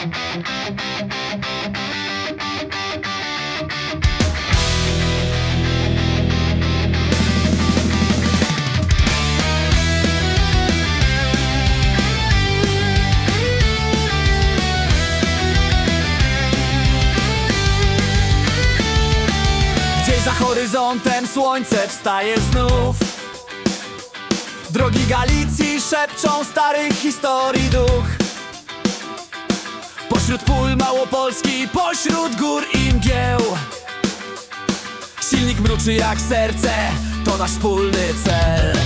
Za horyzontem słońce wstaje znów. Drogi Galicji szepczą starych historii duch Pośród pól Małopolski, pośród gór i mgieł Silnik mruczy jak serce, to nasz wspólny cel.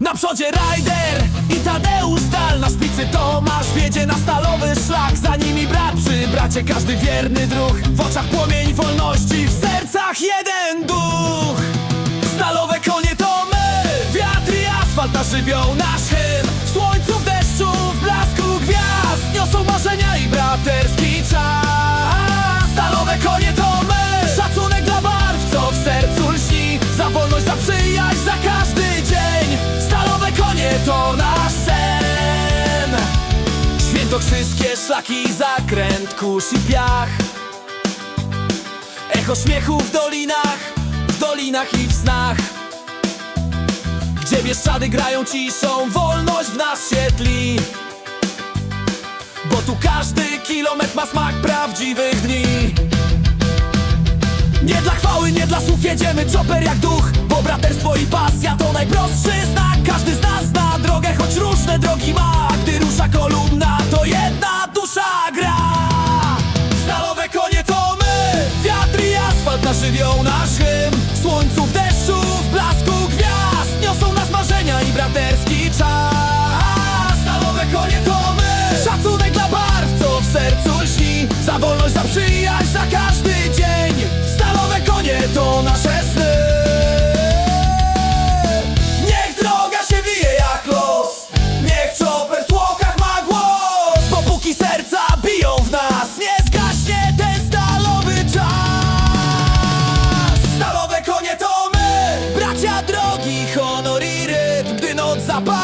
Na przodzie Ryder i Tadeusz Dal. Na szpicy Tomasz wiedzie na stalowy szlak. Za nimi brat przy bracie każdy wierny druh. W oczach płomień wolności, w sercach jeden duch. Stalowe konie to my Wiatr i asfalt na żywioł nasz Szlaki, zakręt, kurz i piach. Echo śmiechu w dolinach, w dolinach i w snach. Gdzie bieszczady grają ciszą, wolność w nas świetli Bo tu każdy kilometr ma smak prawdziwych dni. Nie dla chwały, nie dla słów jedziemy chopper jak duch. Bo braterstwo i pasja to najprostszy znak. Każdy z nas zna drogę, choć różne drogi ma. Gdy rusza kolumna, na żywioł nasz hymn. Słońcu, w deszczu, w blasku gwiazd Niosą nas marzenia i braterski czas. Stalowe konie to my. Szacunek dla barw, co w sercu lśni. Za wolność, za przyjaźń, za rytm Gdy